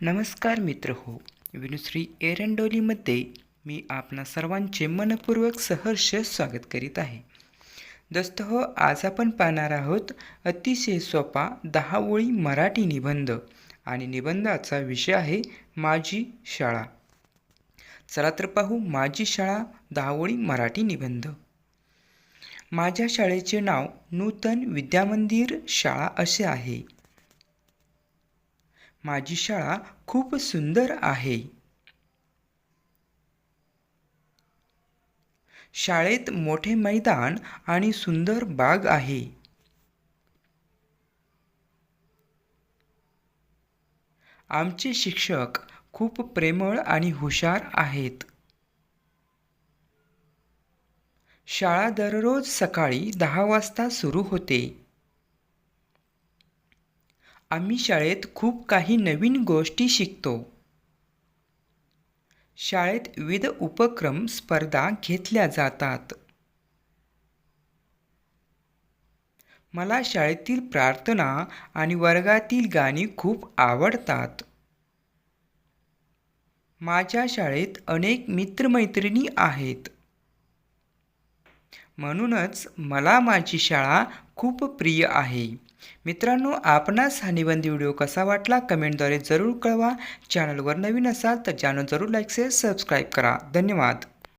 नमस्कार मित्र हो विनुश्री एरंडोलीमध्ये मी आपणा सर्वांचे मनपूर्वक सहर्ष स्वागत करीत आहे. दोस्त हो आज आपण पाहणार आहोत अतिशय सोपा दहा ओळी मराठी निबंध आणि निबंधाचा विषय आहे माझी शाळा. चला तर पाहू माझी शाळा दहा ओळी मराठी निबंध. माझ्या शाळेचे नाव नूतन विद्यामंदिर शाळा असे आहे. माझी शाळा खूप सुंदर आहे. शाळेत मोठे मैदान आणि सुंदर बाग आहे. आमचे शिक्षक खूप प्रेमळ आणि हुशार आहेत. शाळा दररोज सकाळी दहा वाजता सुरू होते. आम्ही शाळेत खूप काही नवीन गोष्टी शिकतो. शाळेत विविध उपक्रम स्पर्धा घेतल्या जातात. मला शाळेतील प्रार्थना आणि वर्गातील गाणी खूप आवडतात. माझ्या शाळेत अनेक मित्रमैत्रिणी आहेत. म्हणूनच मला माझी शाळा खूप प्रिय आहे. मित्रांनो आपणास हा निबंध व्हिडिओ कसा वाटला कमेंटद्वारे जरूर कळवा. चॅनलवर नवीन असाल तर चॅनल जरूर लाईक से सबस्क्राईब करा. धन्यवाद.